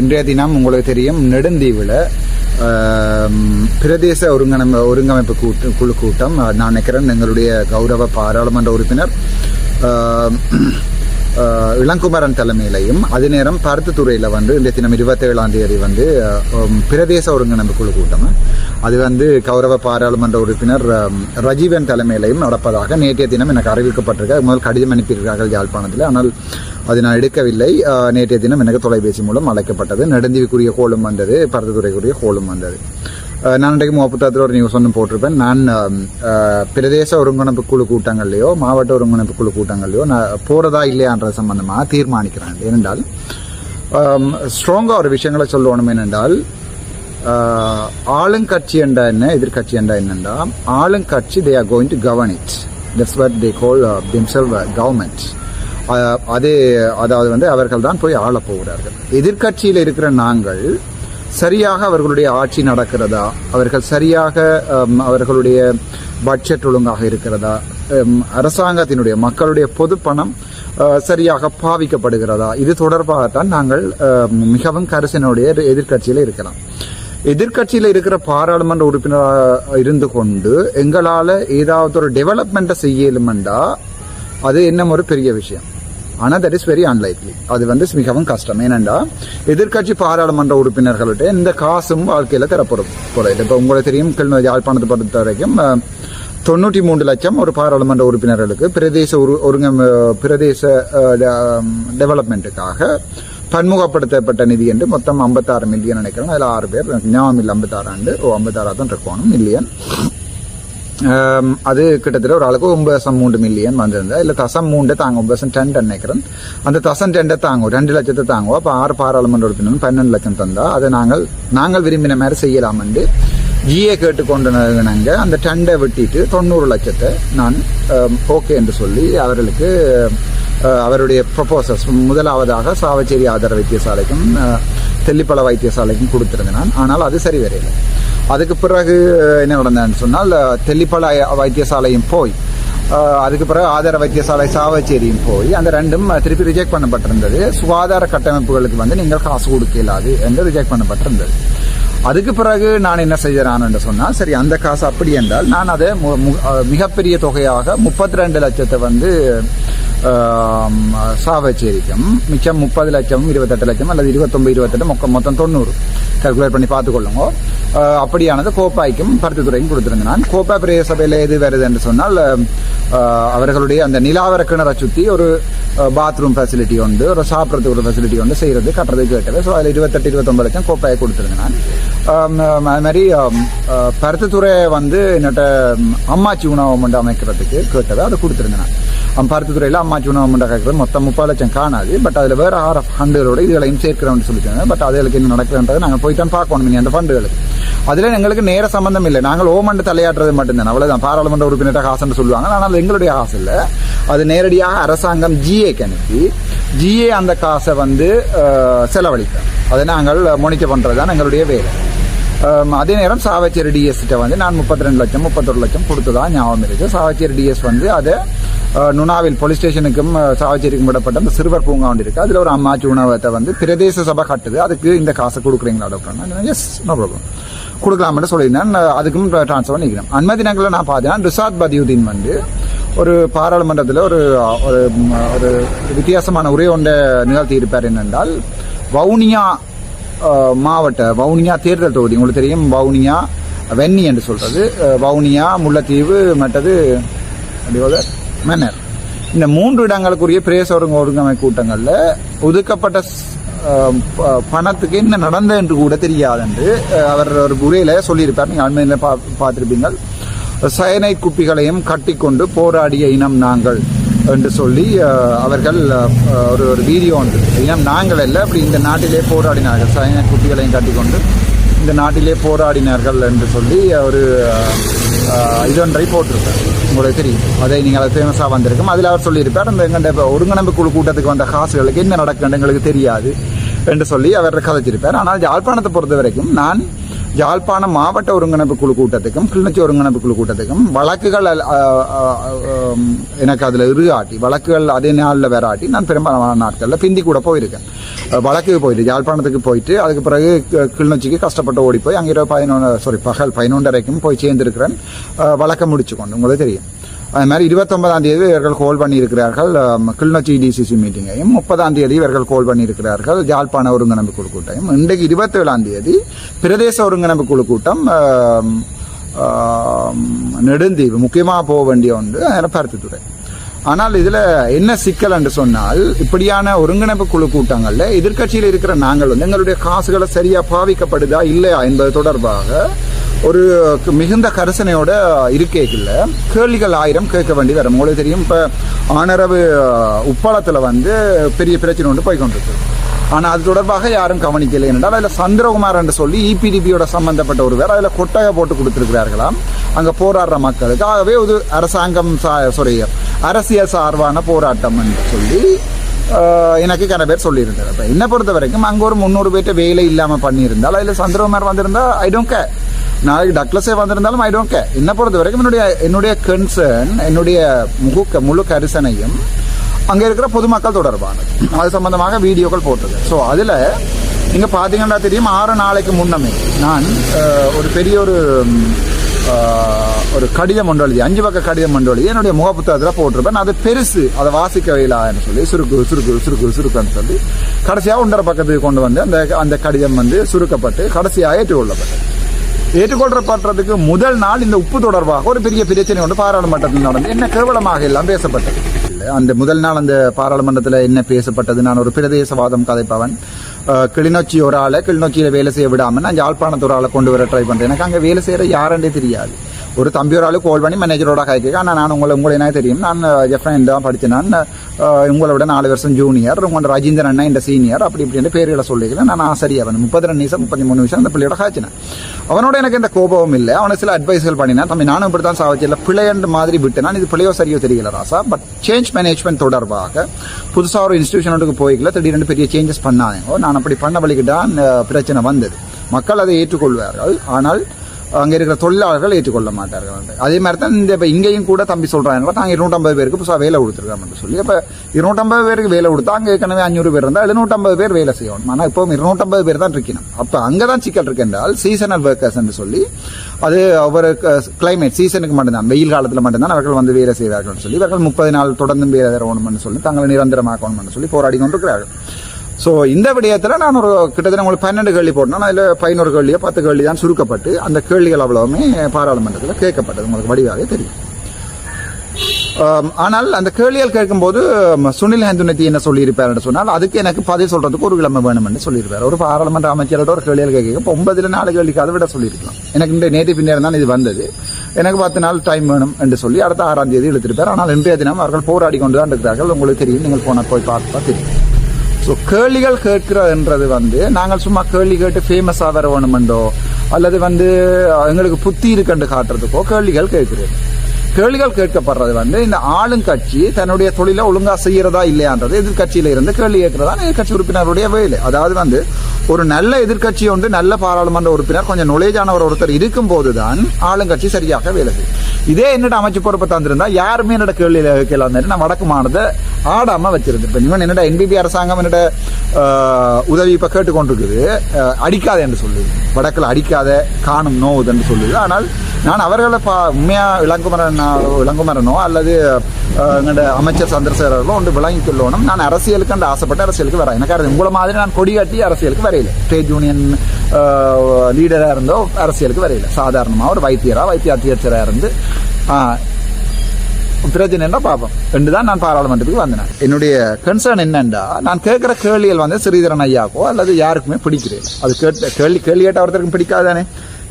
இன்றைய தினம் உங்களுக்கு தெரியும் நெடுந்தீவில் பிரதேச ஒருங்கணம் ஒருங்கமைப்பு கூட்டு குழு கூட்டம். நான் நினைக்கிறேன் எங்களுடைய கௌரவ பாராளுமன்ற உறுப்பினர் இளங்குமரன் தலைமையிலையும் அதே நேரம் பருத்துத்துறையில் வந்து இந்த தினம் இருபத்தேழாம் தேதி வந்து பிரதேச ஒருங்கிணைப்பு குழு கூட்டம். அது வந்து கௌரவ பாராளுமன்ற உறுப்பினர் ரஜீவன் தலைமையிலையும் நடப்பதாக நேற்றைய தினம் எனக்கு அறிவிக்கப்பட்டிருக்க. முதல் கடிதம் அனுப்பியிருக்கிறார்கள் யாழ்ப்பாணத்தில். ஆனால் அது நான் எடுக்கவில்லை. நேற்றைய தினம் எனக்கு தொலைபேசி மூலம் அழைக்கப்பட்டது. நெடுந்தீவுக்குரிய கோலும் வந்தது பரதத்துறைக்குரிய கோலும் வந்தது. நான் இன்றைக்கு முப்பத்தாத்துல ஒரு நியூஸ் ஒன்று போட்டிருப்பேன். நான் பிரதேச ஒருங்கிணைப்பு குழு கூட்டங்கள்லையோ மாவட்ட ஒருங்கிணைப்பு குழு கூட்டங்கள்லையோ நான் போறதா இல்லையான்றது சம்பந்தமாக தீர்மானிக்கிறேன் ஏனென்றால் ஸ்ட்ராங்காக ஒரு விஷயங்களை சொல்லணும் என்னென்றால் ஆஹ், ஆளுங்கட்சி என்றா என்ன எதிர்கட்சி என்றா என்னென்றா ஆளுங்கட்சி they are going to govern it that's what they call themselves government அது அதாவது வந்து அவர்கள் தான் போய் ஆளப் போகிறார்கள். எதிர்க்கட்சியில் இருக்கிற நாங்கள் சரியாக அவர்களுடைய ஆட்சி நடக்கிறதா? அவர்கள் சரியாக அவர்களுடைய பட்ஜெட் ஒழுங்காக இருக்கிறதா? அரசாங்கத்தினுடைய மக்களுடைய பொது பணம் சரியாக பாவிக்கப்படுகிறதா? இது தொடர்பாகத்தான் நாங்கள் மிகவும் கரிசனுடைய எதிர்க்கட்சியில் இருக்கலாம் எதிர்க்கட்சியில் இருக்கிற பாராளுமன்ற உறுப்பினராக இருந்து கொண்டு எங்களால் ஏதாவது ஒரு டெவலப்மெண்ட்டை செய்யலுமெண்டா அது என்ன ஒரு பெரிய விஷயம். ஆனால் தட் இஸ் வெரி அன்லைக்லி அது வந்து மிகவும் கஷ்டம். ஏனென்றா எதிர்க்கட்சி பாராளுமன்ற உறுப்பினர்கள்ட்ட இந்த காசும் வாழ்க்கையில் தரப்படும் போல இப்போ உங்களுக்கு தெரியும் கிழமை யாழ்ப்பாணத்தை பொறுத்த வரைக்கும் தொண்ணூற்றி மூன்று லட்சம் ஒரு பாராளுமன்ற உறுப்பினர்களுக்கு பிரதேச ஒரு ஒருங்க பிரதேச டெவலப்மெண்ட்டுக்காக பன்முகப்படுத்தப்பட்ட நிதி என்று மொத்தம் ஐம்பத்தாறு மில்லியன் நினைக்கிறேன். அதில் ஆறு பேர் ஞாபகம் இல்லை ஐம்பத்தாறு ஆண்டு ஓ ஐம்பத்தாறா தான் இருக்கணும் மில்லியன் அது கிட்டத்தட்ட ஒரு ஆளுக்கு ஒன்பது தசம் மூன்று மில்லியன் வந்திருந்தா இல்லை தசம் மூன்று தாங்க ஒன்பது தசம் டென் நினைக்கிறேன் அந்த தசம் டெண்டை தாங்கும் ரெண்டு லட்சத்தை தாங்குவோம் அப்போ ஆறு பாராளுமன்ற உறுப்பினர் பன்னெண்டு லட்சம் தந்தா அதை நாங்கள் நாங்கள் விரும்பின மாதிரி செய்யலாம் என்று ஜிஏ கேட்டுக்கொண்டு நாங்க அந்த டெண்டை வெட்டிட்டு தொண்ணூறு லட்சத்தை நான் ஓகே என்று சொல்லி அவர்களுக்கு அவருடைய ப்ரொபோசல்ஸ் முதலாவதாக சாவச்சேரி ஆதார வைத்தியசாலைக்கும் அஹ், தெல்லிப்பள வைத்தியசாலைக்கும் கொடுத்திருந்தேன் நான் ஆனால் அது சரி வரையில்லை அதுக்கு பிறகு என்ன நடந்ததுன்னு சொன்னால் தெல்லிப்பள வைத்தியசாலையும் போய் அதுக்கு பிறகு ஆதார வைத்தியசாலை சாவச்சேரியும் போய் அந்த ரெண்டும் திருப்பி ரிஜெக்ட் பண்ணப்பட்டிருந்தது. சுகாதார கட்டமைப்புகளுக்கு வந்து நீங்கள் காசு கொடுக்க இல்லாது என்று ரிஜெக்ட் பண்ணப்பட்டிருந்தது. அதுக்கு பிறகு நான் என்ன செய்யறான் என்று சொன்னால் சரி அந்த காசு அப்படி என்றால் நான் அதை மு- மு- மிகப்பெரிய தொகையாக முப்பத்தி ரெண்டு லட்சத்தை வந்து சாவச்சேரிக்கும் மிச்சம் முப்பது லட்சம் இருபத்தெட்டு லட்சம் அல்லது இருபத்தொன்பது இருபத்தெட்டு மொக்க மொத்தம் தொண்ணூறு. கல்குலேட் பண்ணி பார்த்துக்கொள்ளுங்க. அப்படியானது கோப்பாய்க்கும் பருத்தித்துறையும் கொடுத்துருங்க நான். கோப்பா பிரதேச சபையில் எது வருது என்று சொன்னால் அவர்களுடைய அந்த நிலாவர கிணறை சுற்றி ஒரு பாத்ரூம் ஃபெசிலிட்டி உண்டு ஒரு சாப்பிட்றதுக்கு ஒரு ஃபெசிலிட்டி உண்டு செய்கிறது கட்டுறது கேட்டது. ஸோ அதில் இருபத்தெட்டு இருபத்தொம்பது லட்சம் கோப்பாயை கொடுத்துருங்க நான். அது மாதிரி பருத்தத்துறை பருத்தித்துறை வந்து என்னட்ட அம்மாச்சி உணவு மண்டை அமைக்கிறதுக்கு கேட்டதை அதை கொடுத்துருந்தேன் பருத்தத்துறையில் அம்மாச்சி உணவு மண்டை கேட்கறது மொத்தம் முப்பது லட்சம் காணாது பட் அதில் வேறு ஆறு ஃபண்டுகளோட இதுகளையும் சேர்க்கிறோம்னு சொல்லிட்டாங்க. பட் அதுகளுக்கு என்ன நடக்குதுன்றதை நாங்கள் போய் தான் பார்க்கணும் நீ அந்த ஃபண்டுகளுக்கு அதில் எங்களுக்கு நேர சம்பந்தம் இல்லை. நாங்கள் ஓமண்டு தலையாட்டுறது மட்டும்தான் அவ்வளோதான் பாராளுமன்ற உறுப்பினர் காசுன்னு சொல்லுவாங்க. ஆனால் அது எங்களுடைய காசு இல்லை. அது நேரடியாக அரசாங்கம் ஜிஏக்கு அனுப்பி ஜிஏ அந்த காசை வந்து அஹ், செலவழிக்கும். அதை நாங்கள் மோனிக்க பண்ணுறது தான் எங்களுடைய வேலை. Um, அதே நேரம் சாவச்சேரி டிஎஸ்கிட்ட வந்து நான் முப்பத்தி ரெண்டு லட்சம் முப்பத்தொரு லட்சம் கொடுத்ததா ஞாபகம் இருக்கு. சாவச்சேரி டிஎஸ் வந்து அதை uh, நுனாவில் போலீஸ் ஸ்டேஷனுக்கும் uh, சாவச்சேரிக்கும் விடப்பட்ட அந்த சிறுவர் பூங்கா ஒன்று இருக்கு. அதில் ஒரு அம்மாச்சி உணவகத்தை வந்து பிரதேச சபை கட்டுது. அதுக்கு இந்த காசை கொடுக்குறீங்களா டாக்டர் எஸ் நோ ப்ராப்ளம் கொடுக்கலாம்னு சொல்லியிருந்தேன். நான் uh, அதுக்கும் ட்ரான்ஸ்ஃபர் பண்ணிக்கிறேன். அன்மதி தினங்களில் நான் பார்த்தேன் ரிசாத் பதியுதீன் வந்து ஒரு பாராளுமன்றத்தில் ஒரு ஒரு ஒரு வித்தியாசமான உரை ஒன்றை நிகழ்த்தி இருப்பார் என்னென்றால் வவுனியா மாவட்ட வவுனியா தேர்தல் தொகுதி. உங்களுக்கு தெரியும் வவுனியா வெண்ணி என்று சொல்றது. வவுனியா முல்லைத்தீவு மற்றது அப்படியோட மன்னர். இந்த மூன்று இடங்களுக்குரிய பிரேச ஒருங்கமை கூட்டங்களில் ஒதுக்கப்பட்ட ப- பணத்துக்கு என்ன நடந்தது என்று கூட தெரியாது என்று அவர் ஒரு உரையில சொல்லியிருப்பார். நீங்கள் அண்மையில் பா பார்த்துருப்பீங்கள். சயனை குப்பிகளையும் கட்டிக்கொண்டு போராடிய இனம் நாங்கள். என்று சொல்லி அவர்கள் ஒரு ஒரு வீடியோ ஒன்று. ஏன்னா நாங்கள் இல்லை அப்படி இந்த நாட்டிலே போராடினார்கள். சைன குப்பிகளையும் கட்டிக்கொண்டு இந்த நாட்டிலே போராடினார்கள் என்று சொல்லி ஒரு இதொன்றை போட்டிருப்பார். உங்களுக்கு தெரியும். அதை நீங்கள் அது ஃபேமஸாக வந்திருக்கும். அதில் அவர் சொல்லியிருப்பார் அந்த எங்கள்ட ஒருங்கிணைப்பு குழு கூட்டத்துக்கு வந்த காசுகளுக்கு என்ன நடக்குன்னு எங்களுக்கு தெரியாது என்று சொல்லி அவர் கதைச்சிருப்பார். ஆனால் யாழ்ப்பாணத்தை பொறுத்த வரைக்கும் நான் யாழ்ப்பாணம் மாவட்ட ஒருங்கிணைப்பு குழு கூட்டத்துக்கும் கிளிநொச்சி ஒருங்கிணைப்பு குழு கூட்டத்துக்கும் வழக்குகள் எனக்கு அதில் இருகாட்டி வழக்குகள் அதே நாளில் வேறாட்டி நான் பெரும்பாலான நாட்களில் பிந்தி கூட போயிருக்கேன். வழக்கு வழக்குக்கு போயிட்டு யாழ்ப்பாணத்துக்கு போயிட்டு அதுக்கு பிறகு கிளிநொச்சிக்கு கஷ்டப்பட்டு ஓடி போய் அங்கே பதினொன்று சாரி பகல் பதினொன்றரைக்கும் போய் சேர்ந்திருக்கிறேன். வழக்கை முடிச்சு கொண்டு உங்களுக்கு தெரியும். அது மாதிரி இருபத்தொன்பதாம் தேதி இவர்கள் கோல் பண்ணியிருக்கிறார்கள் அம், கிளிநொச்சி டிசிசி மீட்டிங்கையும் முப்பதாம் தேதி இவர்கள் கோல் பண்ணியிருக்கிறார்கள் யாழ்ப்பாண ஒருங்கிணைப்பு குழு கூட்டம். இன்றைக்கு இருபத்தேழாம் தேதி பிரதேச ஒருங்கிணைப்பு குழு கூட்டம் நெடுந்தீவு முக்கியமாக போக வேண்டிய ஒன்று அதில் பருத்தித்துறை ஆனால் இதில் என்ன சிக்கல் என்று சொன்னால் இப்படியான ஒருங்கிணைப்பு குழு கூட்டங்களில் எதிர்க்கட்சியில் இருக்கிற நாங்கள் வந்து எங்களுடைய காசுகளை சரியாக பாவிக்கப்படுதா இல்லையா என்பது தொடர்பாக ஒரு மிகுந்த கரிசனையோட இருக்கேக்கில்ல கேள்விகள் ஆயிரம் கேட்க வேண்டி வரும். உங்களுக்கு தெரியும் இப்போ ஆனரவு உப்பளத்தில் வந்து பெரிய பிரச்சனை ஒன்று போய்கொண்டிருக்கு. ஆனால் அது தொடர்பாக யாரும் கவனிக்கலை என்றால் அதில் சந்திரகுமார் என்று சொல்லி இபிடிபியோட சம்பந்தப்பட்ட ஒருவர் அதில் கொட்டகை போட்டு கொடுத்துருக்கிறார்களாம். அங்கே போராடுற மக்களுக்கு. ஆகவே ஒரு அரசாங்கம் சா சாரி அரசியல் சார்பான போராட்டம் என்று சொல்லி எனக்கு கன பேர் சொல்லியிருந்தார் இப்போ என்னை பொறுத்த வரைக்கும் அங்கே ஒரு முந்நூறு பேர்ட்ட வேலை இல்லாமல் பண்ணியிருந்தால் அதில் சந்திரகுமார் வந்திருந்தால் ஐ டோன்ட் கேர் நாளைக்கு டக்லஸே வந்திருந்தாலும் ஐ டோன்ட் கேர் என்ன பொறுத்த வரைக்கும் என்னுடைய என்னுடைய கன்சர்ன் என்னுடைய முக முழு கரிசனையும் அங்கே இருக்கிற பொதுமக்கள் தொடர்பானது. அது சம்பந்தமாக வீடியோக்கள் போட்டது. ஸோ அதில் இங்கே பார்த்தீங்கன்னா தெரியும் ஆறு நாளைக்கு முன்னமே நான் ஒரு பெரிய ஒரு ஒரு கடிதம் ஒன்று எழுதி அஞ்சு பக்க கடிதம் ஒன்று எழுதி என்னுடைய முகப்புத்தகத்தில் போட்டிருப்பேன். அது பெருசு அதை வாசிக்க வயலான்னு சொல்லி சுருக்கு சுருக்கு சுருக்கு சுருக்குன்னு சொல்லி கடைசியாக ஒன்றரை பக்கத்துக்கு கொண்டு வந்து அந்த அந்த கடிதம் வந்து சுருக்கப்பட்டு கடைசியாக ஏற்றுக்கொள்ளப்பட்டது. ஏற்றுக்கொள்ளப்படுறதுக்கு முதல் நாள் இந்த உப்பு தொடர்பாக ஒரு பெரிய பிரச்சனை ஒன்று பாராளுமன்றத்தில் நடந்து என்ன கேவலமாக எல்லாம் பேசப்பட்டது. அந்த முதல் நாள் அந்த பாராளுமன்றத்தில் என்ன பேசப்பட்டது? நான் ஒரு பிரதேசவாதம் கதைப்பவன். கிளிநொச்சி ஒரு ஆளை கிளிநொச்சியில் வேலை செய்ய விடாமல் நான் யாழ்ப்பாணத்து ஒரு ஆளை கொண்டு வர ட்ரை பண்ணுறேன் எனக்கு அங்கே வேலை செய்கிற யாருன்றே தெரியாது. ஒரு தம்பி ஒரு ஆள் கால் பண்ணி மேனேஜரோட கைக்கு ஆனால் நான் உங்களை உங்களை என்ன தெரியும் நான் ஜெஃப்ரன் தான் படித்தேன் நான் உங்களை விட நாலு வருஷம் ஜூனியர் உங்களோட ரஜிந்தர் அண்ணா இந்த சீனியர் அப்படி இப்படின்னு பேர்களை சொல்லிக்கிறேன் நான் ஆசிரியர் அவன் முப்பத்தி ரெண்டு நிமிஷம் முப்பத்தி மூணு நிமிஷம் அந்த பிள்ளையோட காய்ச்சினேன் அவனோட எனக்கு எந்த கோபமும் இல்லை அவனை சில அட்வைஸ்கள் பண்ணினேன் தம்பி நானும் இப்படி தான் சாவச்சில்ல பிள்ளையண்டு மாதிரி விட்டு நான் இது பிள்ளையோ சரியோ தெரியல ராசா பட் சேஞ்ச் மேனேஜ்மெண்ட் தொடர்பாக புதுசாக ஒரு இன்ஸ்டியூஷனோட போய்க்கல திடீர்னு பெரிய சேஞ்சஸ் பண்ணாங்க நான் அப்படி பண்ண வழிக்கு தான் பிரச்சனை வந்தது மக்கள் அதை ஏற்றுக்கொள்வார்கள் ஆனால் அங்கே இருக்கிற தொழிலாளர்கள் ஏற்றுக்கொள்ள மாட்டார்கள் அதே மாதிரி தான் இந்த இப்போ இங்கேயும் கூட தம்பி சொல்கிறாங்க நாங்கள் இருநூற்றம்பது பேருக்கு புதுசாக வேலை கொடுத்துருக்கோம்னு சொல்லி. இப்போ இருநூற்றம்பது பேருக்கு வேலை கொடுத்தா அங்கே ஏற்கனவே அஞ்சூறு பேர் இருந்தால் எழுநூற்றம்பது பேர் வேலை செய்யணும். ஆனால் இப்போ இருநூற்றம்பது பேர் தான் இருக்கணும். அப்போ அங்கே தான் சிக்கல் இருக்கு என்றால் சீசனல் ஒர்க்கர்ஸ் என்று சொல்லி அது ஒவ்வொரு கிளைமேட் சீசனுக்கு மட்டும்தான் வெயில் காலத்தில் மட்டும்தான் அவர்கள் வந்து வேலை செய்வார்கள் சொல்லி இவர்கள் முப்பது நாள் தொடர்ந்து வேலை தரணும்னு சொல்லி தங்களை நிரந்தரமாக்கணும்னு சொல்லி போராடி கொண்டிருக்கிறார்கள். ஸோ இந்த விடயத்தில் நான் ஒரு கிட்டத்தட்ட உங்களுக்கு பன்னெண்டு கேள்வி போட்டேன். அதில் பதினோரு கேள்வியோ பத்து கேள்வி தான் சுருக்கப்பட்டு அந்த கேள்விகள் அவ்வளவுமே பாராளுமன்றத்தில் கேட்கப்பட்டது. உங்களுக்கு வடிவாகவே தெரியும். ஆனால் அந்த கேள்விகள் கேட்கும்போது சுனில் ஹந்துனத்தி என்ன சொல்லியிருப்பாருன்னு சொன்னால் அதுக்கு எனக்கு பதில் சொல்றதுக்கு ஒரு கிழமை வேணும்னு சொல்லியிருப்பார். ஒரு பாராளுமன்ற அமைச்சரோட ஒரு கேள்விகள் கேட்க இப்போ ஒன்பதுல நாலு கேள்விக்கு அதை விட சொல்லியிருக்கலாம். எனக்கு இந்த நேற்று பின்னர் தான் இது வந்தது. எனக்கு பத்து நாள் டைம் வேணும் என்று சொல்லி அடுத்த ஆறாம் தேதி இழுத்திருப்பார். ஆனால் இன்றைய தினம் அவர்கள் போராடி கொண்டு தான் இருக்கிறார்கள். உங்களுக்கு தெரியும் நீங்கள் போன போய் பார்த்து தெரியும். ஸோ கேள்விகள் கேட்கிறதுன்றது வந்து நாங்கள் சும்மா கேள்வி கேட்டு ஃபேமஸாக வர வேணுமெண்டோ அல்லது வந்து எங்களுக்கு புத்தி இருக்குன்னு காட்டுறதுக்கோ கேள்விகள் கேட்கிறது. கேள்விகள் கேட்கப்படுறது வந்து இந்த ஆளுங்கட்சி தன்னுடைய தொழிலை ஒழுங்காக செய்கிறதா இல்லையான்றது எதிர்கட்சியில இருந்து கேள்வி கேட்கறதா எதிர்கட்சி உறுப்பினருடைய வேலை. அதாவது வந்து ஒரு நல்ல எதிர்க்கட்சி ஒன்று நல்ல பாராளுமன்ற உறுப்பினர் கொஞ்சம் நுழைஜானவர் ஒருத்தர் இருக்கும் போதுதான் ஆளுங்கட்சி சரியாக வேலை இதே என்னோட அமைச்சு பொறுப்பை தந்திருந்தா யாருமே என்னோட கேள்வியில் கேட்கலாம் நான் வடக்கு மாநிலத்தை ஆடாமல் ஆடாம இப்போ இவன் என்னோட என்பிபி அரசாங்கம் என்னோட உதவி இப்போ கேட்டுக்கொண்டிருக்குது. அடிக்காத என்று சொல்லுது. வடக்கில் அடிக்காத காணும் நோவுது என்று சொல்லுது. ஆனால் நான் அவர்களை பா உண்மையாக இளங்குமரன் இளங்குமரனோ அல்லது எங்களோட அமைச்சர் சந்திரசேகரோ ஒன்று விளங்கி கொள்ளணும். நான் அரசியலுக்கு அந்த ஆசைப்பட்ட அரசியலுக்கு வரேன். எனக்கு அது உங்களை மாதிரி நான் கொடி கட்டி அரசியலுக்கு வரையில. ஸ்டேட் யூனியன் லீடராக இருந்தோ அரசியலுக்கு வரையில. சாதாரணமாக ஒரு வைத்தியரா வைத்திய அத்தியட்சராக இருந்து பிரச்சனைன்னா பார்ப்போம் ரெண்டு தான் நான் பாராளுமன்றத்துக்கு வந்தேன். என்னுடைய கன்சர்ன் என்னென்றா நான் கேட்குற கேள்விகள் வந்து ஸ்ரீதரன் ஐயாக்கோ அல்லது யாருக்குமே பிடிக்கிறேன் அது கேட்ட கேள்வி கேள்வி கேட்ட ஒருத்தருக்கும் பிடிக்காதானே?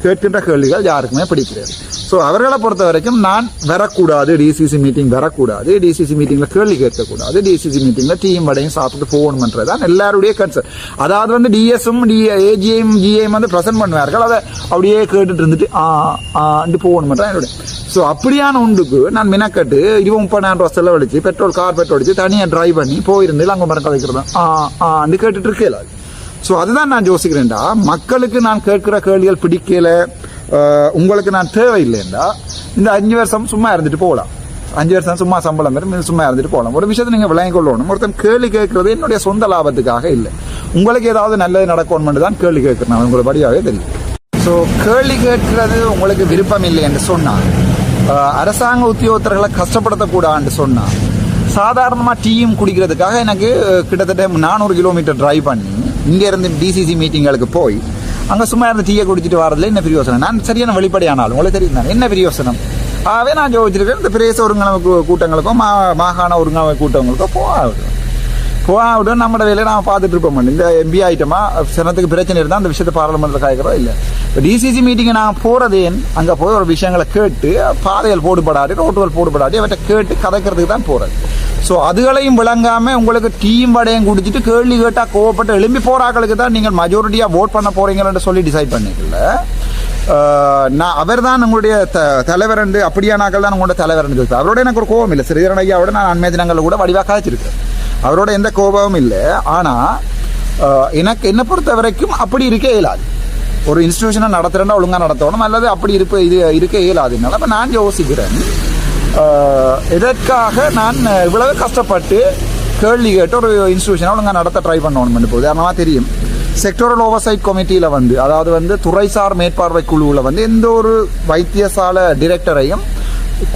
கேட்கின்ற கேள்விகள் யாருக்குமே பிடிக்கிறது ஸோ அவர்களை பொறுத்த வரைக்கும் நான் வரக்கூடாது டிசிசி மீட்டிங் வரக்கூடாது டிசிசி மீட்டிங்கில் கேள்வி கேட்கக்கூடாது டிசிசி மீட்டிங்கில் டீம் வடையும் சாப்பிட்டு போகணுமன்றது தான் எல்லாருடைய கன்சர்ன் அதாவது வந்து டிஎஸும் டி ஏஜிஎம் ஜிஏம் வந்து ப்ரெசென்ட் பண்ணுவார்கள் அதை அப்படியே கேட்டுட்டு இருந்துட்டு ஆ ஆண்டு போகணுமன்றான் என்னுடைய. ஸோ அப்படியான உண்டுக்கு நான் மினக்கட்டு இருபது முப்பதாயிரம் ரூபா செலவழிச்சு பெட்ரோல் கார் பெட்ரோல் அடிச்சு தனியாக டிரைவ் பண்ணி போயிருந்து அங்கே மரம் கதைக்கிறது ஆ ஆண்டு கேட்டுட்டு இருக்கல ஸோ அதுதான் நான் யோசிக்கிறேன்டா. மக்களுக்கு நான் கேட்கிற கேள்விகள் பிடிக்கல. உங்களுக்கு நான் தேவையில்லைண்டா இந்த அஞ்சு வருஷம் சும்மா இருந்துட்டு போகலாம். அஞ்சு வருஷம் சும்மா சம்பளம் வரும் இது சும்மா இருந்துட்டு போகலாம். ஒரு விஷயத்தை நீங்கள் விளங்கி கொள்ளணும் ஒருத்தன் கேள்வி கேட்கறது என்னுடைய சொந்த லாபத்துக்காக இல்லை. உங்களுக்கு ஏதாவது நல்லது நடக்கணும்னு தான் கேள்வி கேட்குறேன். நான் உங்களுக்கு தெரியும் ஸோ கேள்வி கேட்கறது உங்களுக்கு விருப்பம் இல்லை என்று சொன்னான். அரசாங்க உத்தியோகத்தர்களை கஷ்டப்படுத்தக்கூடாதுன்னு சொன்னான். சாதாரணமாக டீயும் குடிக்கிறதுக்காக எனக்கு கிட்டத்தட்ட நானூறு கிலோமீட்டர் டிரைவ் பண்ணி இங்கேருந்து டிசிசி மீட்டிங்களுக்கு போய் அங்கே சும்மா இருந்து டீயை குடிச்சிட்டு வரதுல என்ன பிரியோசனம்? நான் சரியான வெளிப்படையானாலும் உங்களுக்கு தெரியும் தான்? என்ன பிரியோசனம்? ஆகவே நான் யோசிச்சிருக்கேன் இந்த பிரதேச ஒருங்கிணைப்பு கூ- கூட்டங்களுக்கோ மா மாகாண ஒருங்கிணைப்பு கூட்டங்களுக்கோ போகாது. போகாவிட நம்ம வேலையை நாம் பார்த்துட்டு இருப்போம் இந்த எம்பி ஐட்டமா சினத்துக்கு பிரச்சனை இருந்தால் அந்த விஷயத்தை பாராளுமன்றத்தில் காய்க்கிறோம் இல்லை. இப்போ டிசிசி மீட்டிங்கை நான் போகிறதே அங்கே போய் ஒரு விஷயங்களை கேட்டு பாதைகள் போடுபடாது ரோட்டுகள் போடுபடாது அவற்றை கேட்டு கதைக்கிறதுக்கு தான் போகிறது ஸோ அதுகளையும் விளங்காமல் உங்களுக்கு டீம் வடையும் குடிச்சிட்டு கேள்வி கேட்டால் கோவப்பட்டு எழும்பி போறாக்களுக்கு தான் நீங்கள் மெஜாரிட்டியாக ஓட் பண்ண போறீங்கன்னு சொல்லி டிசைட் பண்ணிக்கல. நான் அவர் தான் உங்களுடைய த தலைவர் அப்படியானாக்கள் தான் உங்களோட தலைவரண்டு என்று அவரோட எனக்கு ஒரு கோபம் இல்லை. சிறிதரன் ஐயாவோட நான் அண்மை தினங்களில் கூட வடிவாக காய்ச்சிருக்கேன். அவரோட எந்த கோபமும் இல்லை. ஆனால் எனக்கு என்னை பொறுத்த வரைக்கும் அப்படி இருக்க இயலாது ஒரு இன்ஸ்டிடியூஷனை நடத்துகிறேன்னா ஒழுங்காக நடத்தணும். அல்லது அப்படி இருப்ப இது இருக்க இயலாதுனால அப்போ நான் யோசிக்கிறேன். இதற்காக எதற்காக நான் இவ்வளவு கஷ்டப்பட்டு கேள்வி கேட்டு ஒரு இன்ஸ்டியூஷனை ஒழுங்காக நடத்த ட்ரை பண்ணணும் இப்போ உதாரணமாக தெரியும். செக்டோரல் ஓவர்சைட் கமிட்டியில் வந்து அதாவது வந்து துறைசார் மேற்பார்வை குழுவில் வந்து எந்த ஒரு வைத்தியசாலை டிரெக்டரையும்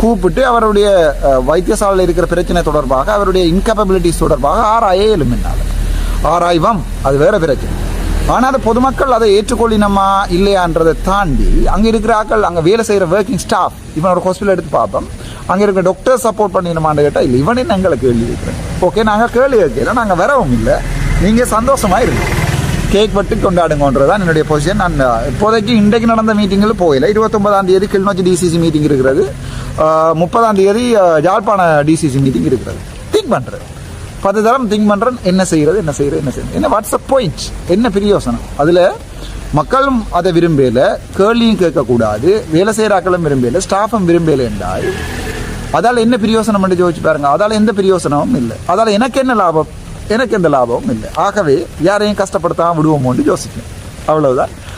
கூப்பிட்டு அவருடைய வைத்தியசாலையில் இருக்கிற பிரச்சனை தொடர்பாக அவருடைய இன்கேபபிலிட்டிஸ் தொடர்பாக ஆராய எலுமினால ஆராய்வம் அது வேற பிரச்சனை. ஆனால் அது பொதுமக்கள் அதை ஏற்றுக்கொள்ளினமா இல்லையான்றதை தாண்டி அங்கே இருக்கிற ஆக்கள் அங்கே வேலை செய்கிற ஒர்க்கிங் ஸ்டாஃப் இவன் ஒரு ஹாஸ்பிட்டல் எடுத்து பார்ப்போம். அங்கே இருக்க டாக்டர் சப்போர்ட் பண்ணிடமான்னு கேட்டால் இல்லை இவனே நாங்களை கேள்வி கேட்குறேன் ஓகே நாங்கள் கேள்வி கேட்கல நாங்கள் வரவும் இல்லை. நீங்கள் சந்தோஷமாக இருங்க. கேக் வெட்டி கொண்டாடுங்கன்றதான் என்னுடைய பொசிஷன் நான் இப்போதைக்கு இன்றைக்கு நடந்த மீட்டிங்கில் போயில இருபத்தொன்பதாம் தேதி கிளிநொச்சி டிசிசி மீட்டிங் இருக்கிறது. முப்பதாம் தேதி யாழ்ப்பாண டிசிசி மீட்டிங் இருக்கிறது. திங்க் பண்ணுறேன் பத்து தரம் திங்க் பண்ணுறேன் என்ன செய்கிறது என்ன செய்கிறது என்ன செய்யறது. என்ன வாட்ஸ்அப் பாயிண்ட் என்ன பிரியோசனம்? அதில் மக்களும் அதை விரும்பல கேள்வியும் கேட்கக்கூடாது. வேலை செய்கிறாக்களும் விரும்பல ஸ்டாஃபும் விரும்பலை என்றால் அதால் என்ன பிரயோசனம் என்று யோசிச்சு பாருங்க. அதால் எந்த பிரயோசனமும் இல்லை. அதால் எனக்கு என்ன லாபம்? எனக்கு எந்த லாபமும் இல்லை. ஆகவே யாரையும் கஷ்டப்படுத்தாம விடுவோமோன்னு யோசிக்கணும். அவ்வளவுதான்.